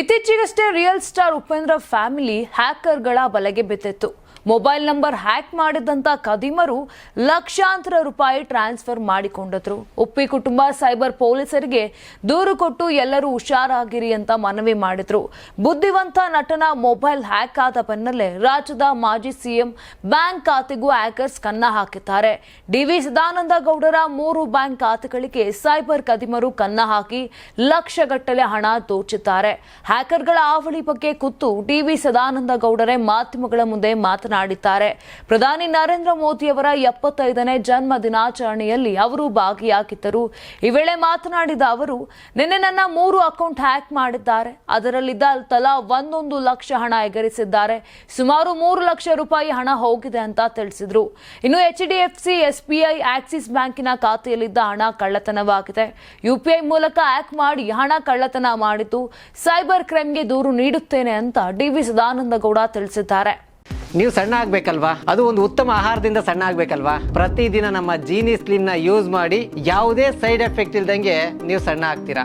ಇತ್ತೀಚೆಗಷ್ಟೇ real star Upendra family ಹ್ಯಾಕರ್ಗಳ ಬಲೆಗೆ ಬಿದ್ದಿತ್ತು. ಮೊಬೈಲ್ ನಂಬರ್ ಹ್ಯಾಕ್ ಮಾಡಿದಂತ ಕದಿಮರು ಲಕ್ಷಾಂತರ ರೂಪಾಯಿ ಟ್ರಾನ್ಸ್ಫರ್ ಮಾಡಿಕೊಂಡಿದ್ರು. ಉಪ್ಪಿ ಕುಟುಂಬ ಸೈಬರ್ ಪೊಲೀಸರಿಗೆ ದೂರು ಕೊಟ್ಟು ಎಲ್ಲರೂ ಹುಷಾರಾಗಿರಿ ಅಂತ ಮನವಿ ಮಾಡಿದ್ರು. ಬುದ್ಧಿವಂತ ನಟನ ಮೊಬೈಲ್ ಹ್ಯಾಕ್ ಆದ ಬೆನ್ನಲ್ಲೇ ರಾಜ್ಯದ ಮಾಜಿ ಸಿಎಂ ಬ್ಯಾಂಕ್ ಖಾತೆಗೂ ಹ್ಯಾಕರ್ಸ್ ಕನ್ನ ಹಾಕಿದ್ದಾರೆ. ಡಿವಿ ಸದಾನಂದ ಗೌಡರ ಮೂರು ಬ್ಯಾಂಕ್ ಖಾತೆಗಳಿಗೆ ಸೈಬರ್ ಕದಿಮರು ಕನ್ನ ಹಾಕಿ ಲಕ್ಷಗಟ್ಟಲೆ ಹಣ ದೋಚಿದ್ದಾರೆ. ಹ್ಯಾಕರ್ಗಳ ಆವಳಿ ಬಗ್ಗೆ ಕುತ್ತು ಟಿವಿ ಸದಾನಂದ ಗೌಡರೇ ಮಾಧ್ಯಮಗಳ ಮುಂದೆ ಮಾತನಾಡಿದ್ದಾರೆ. ಪ್ರಧಾನಿ ನರೇಂದ್ರ ಮೋದಿಯವರ ಎಪ್ಪತ್ತೈದನೇ ಜನ್ಮ ದಿನಾಚರಣೆಯಲ್ಲಿ ಅವರು ಭಾಗಿಯಾಗಿದ್ದರು. ಈ ವೇಳೆ ಮಾತನಾಡಿದ ಅವರು, ನಿನ್ನೆ ನನ್ನ ಮೂರು ಅಕೌಂಟ್ ಹ್ಯಾಕ್ ಮಾಡಿದ್ದಾರೆ. ಅದರಲ್ಲಿದ್ದ ತಲಾ ಒಂದೊಂದು ಲಕ್ಷ ಹಣ ಎಗರಿಸಿದ್ದಾರೆ. ಸುಮಾರು ಮೂರು ಲಕ್ಷ ರೂಪಾಯಿ ಹಣ ಹೋಗಿದೆ ಅಂತ ತಿಳಿಸಿದ್ರು. ಇನ್ನು H D F C SBI Axis ಬ್ಯಾಂಕಿನ ಖಾತೆಯಲ್ಲಿದ್ದ ಹಣ ಕಳ್ಳತನವಾಗಿದೆ. ಯುಪಿಐ ಮೂಲಕ ಹ್ಯಾಕ್ ಮಾಡಿ ಹಣ ಕಳ್ಳತನ ಮಾಡಿದ್ದು. ಸೈಬರ್ ಕ್ರೈಮ್ಗೆ ದೂರು ನೀಡುತ್ತೇನೆ ಅಂತ ಡಿವಿ ಸದಾನಂದ ಗೌಡ ತಿಳಿಸಿದ್ದಾರೆ. ನೀವು ಸಣ್ಣ ಆಗ್ಬೇಕಲ್ವಾ? ಅದು ಒಂದು ಉತ್ತಮ ಆಹಾರದಿಂದ ಸಣ್ಣ ಆಗ್ಬೇಕಲ್ವಾ? ಪ್ರತಿದಿನ ನಮ್ಮ ಜೀನಿ ಸ್ಲಿಮ್ನ ಯೂಸ್ ಮಾಡಿ ಯಾವುದೇ ಸೈಡ್ ಎಫೆಕ್ಟ್ ಇಲ್ದಂಗೆ ನೀವು ಸಣ್ಣ ಆಗ್ತೀರಾ?